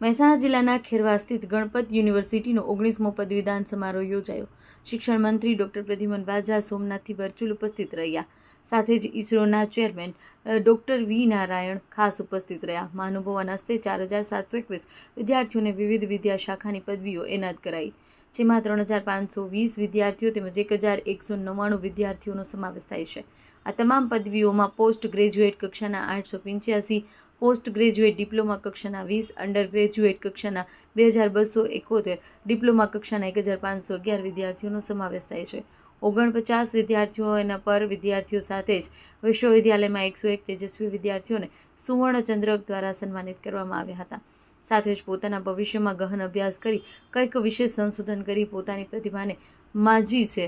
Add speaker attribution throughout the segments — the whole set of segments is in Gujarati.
Speaker 1: મહેસાણા જિલ્લાના ખેરવા સ્થિત ગણપત યુનિવર્સિટીનો ઓગણીસમો પદવીદાન સમારોહ યોજાયો. શિક્ષણ મંત્રી ડોક્ટર પ્રદ્યુમન બાજા સોમનાથથી વર્ચ્યુઅલ ઉપસ્થિત રહ્યા. સાથે જ ઇસરોના ચેરમેન ડૉક્ટર વી. નારાયણ ખાસ ઉપસ્થિત રહ્યા. મહાનુભાવોના હસ્તે ચાર હજાર સાતસો એકવીસ વિદ્યાર્થીઓને વિવિધ વિદ્યા શાખાની પદવીઓ એનાયત કરાઈ. જેમાં ત્રણ હજાર પાંચસો વીસ વિદ્યાર્થીઓ તેમજ એક હજાર એકસો નવ્વાણું વિદ્યાર્થીઓનો સમાવેશ થાય છે. આ તમામ પદવીઓમાં પોસ્ટ ગ્રેજ્યુએટ કક્ષાના આઠસો પંચ્યાસી પોસ્ટ ગ્રેજ્યુએટ ડિપ્લોમા કક્ષાના વીસ અંડર ગ્રેજ્યુએટ કક્ષાના બે હજાર બસો એકોતેર, ડિપ્લોમા કક્ષાના એક હજાર પાંચસો અગિયાર વિદ્યાર્થીઓનો સમાવેશ થાય છે. ઓગણપચાસ વિદ્યાર્થીઓ એના પર વિદ્યાર્થીઓ સાથે જ વિશ્વવિદ્યાલયમાં એકસો એક તેજસ્વી વિદ્યાર્થીઓને સુવર્ણચંદ્રક દ્વારા સન્માનિત કરવામાં આવ્યા હતા. સાથે જ પોતાના ભવિષ્યમાં ગહન અભ્યાસ કરી, કંઈક વિશેષ સંશોધન કરી પોતાની પ્રતિભાને માજી છે.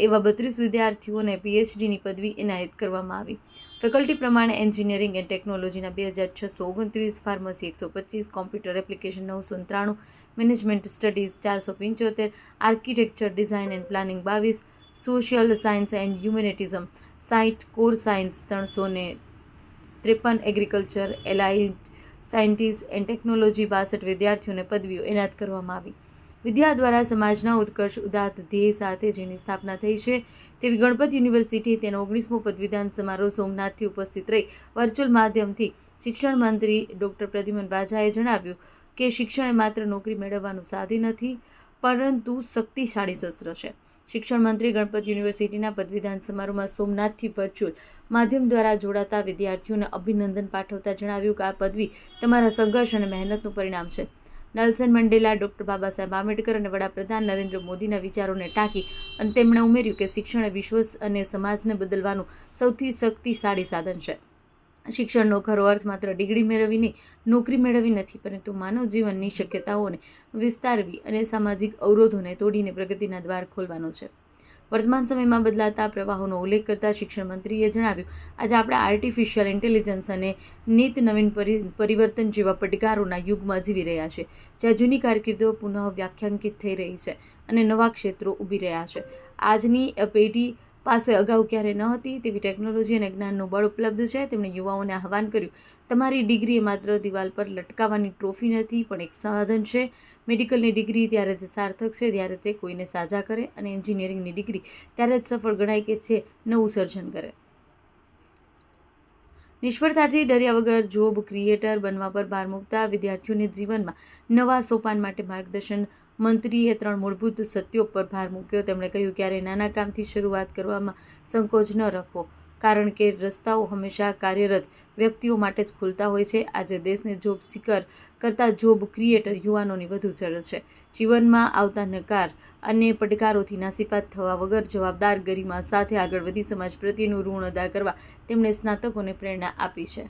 Speaker 1: એવા બત્રીસ વિદ્યાર્થીઓને પીએચડીની પદવી એનાયત કરવામાં આવી. ફેકલ્ટી પ્રમાણે એન્જિનિયરિંગ એન્ડ ટેકનોલોજીના બે હજાર છસો ઓગણત્રીસ ફાર્મસી એકસો પચીસ કોમ્પ્યુટર એપ્લિકેશન નવસો ત્રાણું મેનેજમેન્ટ સ્ટડીઝ ચારસો પંચોતેર આર્કિટેક્ચર ડિઝાઇન એન્ડ પ્લાનિંગ બાવીસ સોશિયલ સાયન્સ એન્ડ હ્યુમેનિટિઝમ સાઇટ કોર સાયન્સ ત્રણસો ને ત્રેપન agriculture allied scientist and technology બાસઠ વિદ્યાર્થીઓને પદવીઓ એનાયત કરવામાં આવી. વિદ્યા દ્વારા સમાજના ઉત્કર્ષ, ઉદાત્ત ધ્યેય સાથે જેની સ્થાપના થઈ છે, તેવી ગણપત યુનિવર્સિટી તેનો ઓગણીસમો પદવીદાન સમારોહ સોમનાથથી ઉપસ્થિત રહી. વર્ચ્યુઅલ માધ્યમથી શિક્ષણ મંત્રી ડૉક્ટર પ્રદ્યુમન બાજાએ જણાવ્યું કે, શિક્ષણ એ માત્ર નોકરી મેળવવાનું સાધી નથી, પરંતુ શક્તિશાળી શસ્ત્ર છે. શિક્ષણ મંત્રી ગણપત યુનિવર્સિટીના પદવીદાન સમારોહમાં સોમનાથથી વર્ચ્યુઅલ માધ્યમ દ્વારા જોડાતા વિદ્યાર્થીઓને અભિનંદન પાઠવતા જણાવ્યું કે, આ પદવી તમારા સંઘર્ષ અને મહેનતનું પરિણામ છે. Nelson Mandela, doctor Baba Saheb Ambedkar અને વડાપ્રધાન નરેન્દ્ર મોદીના વિચારોને ટાંકી અને તેમણે ઉમેર્યું કે શિક્ષણ વિશ્વ અને સમાજને બદલવાનું સૌથી શક્તિશાળી સાધન છે. શિક્ષણનો ખરો અર્થ માત્ર ડિગ્રી મેળવી નહીં, નોકરી મેળવવી નથી, પરંતુ માનવ જીવનની શક્યતાઓને વિસ્તારવી અને સામાજિક અવરોધોને તોડીને પ્રગતિના દ્વાર ખોલવાનો છે. વર્તમાન સમયમાં બદલાતા પ્રવાહોનો ઉલ્લેખ કરતા શિક્ષણ મંત્રીએ જણાવ્યું, આજે આપણે આર્ટિફિશિયલ ઇન્ટેલિજન્સ અને નીત નવીન પરી, પરિવર્તન જેવા પડકારોના યુગમાં જીવી રહ્યા છે, જ્યાં જૂની કારકિર્દીઓ પુનઃ વ્યાખ્યાંકિત થઈ રહી છે અને નવા ક્ષેત્રો ઊભી રહ્યા છે. આજની પેઢી પાસે અગાઉ ક્યારે ન હતી તેવી ટેકનોલોજી અને જ્ઞાનનું બળ ઉપલબ્ધ છે. તેમણે યુવાઓને આહવાન કર્યું, તમારી ડિગ્રી એ માત્ર દિવાલ પર લટકાવવાની ટ્રોફી નથી, પણ એક સાધન છે. મેડિકલની ડિગ્રી ત્યારે જ સાર્થક છે, ત્યારે તે કોઈને સાજા કરે અને એન્જિનિયરિંગની ડિગ્રી ત્યારે જ સફળ ગણાય કે છે નવું સર્જન કરે. નિષ્ફળતાથી ડર્યા વગર જોબ ક્રિએટર બનવા પર ભાર મૂકતા વિદ્યાર્થીઓને જીવનમાં નવા સોપાન માટે માર્ગદર્શન મંત્રીએ ત્રણ મૂળભૂત સત્યો પર ભાર મૂક્યો. તેમણે કહ્યું ક્યારે નાના કામથી શરૂઆત કરવામાં સંકોચ ન રાખવો, કારણ કે રસ્તાઓ હંમેશા કાર્યરત વ્યક્તિઓ માટે જ ખુલતા હોય છે. આજે દેશને જોબ સિકર કરતાં જોબ ક્રિએટર યુવાનોની વધુ જરૂર છે. જીવનમાં આવતા નકાર અને પડકારોથી નાસીપાત થવા વગર જવાબદાર ગરિમા સાથે આગળ વધી સમાજ પ્રત્યેનું ઋણ અદા કરવા તેમણે સ્નાતકોને પ્રેરણા આપી છે.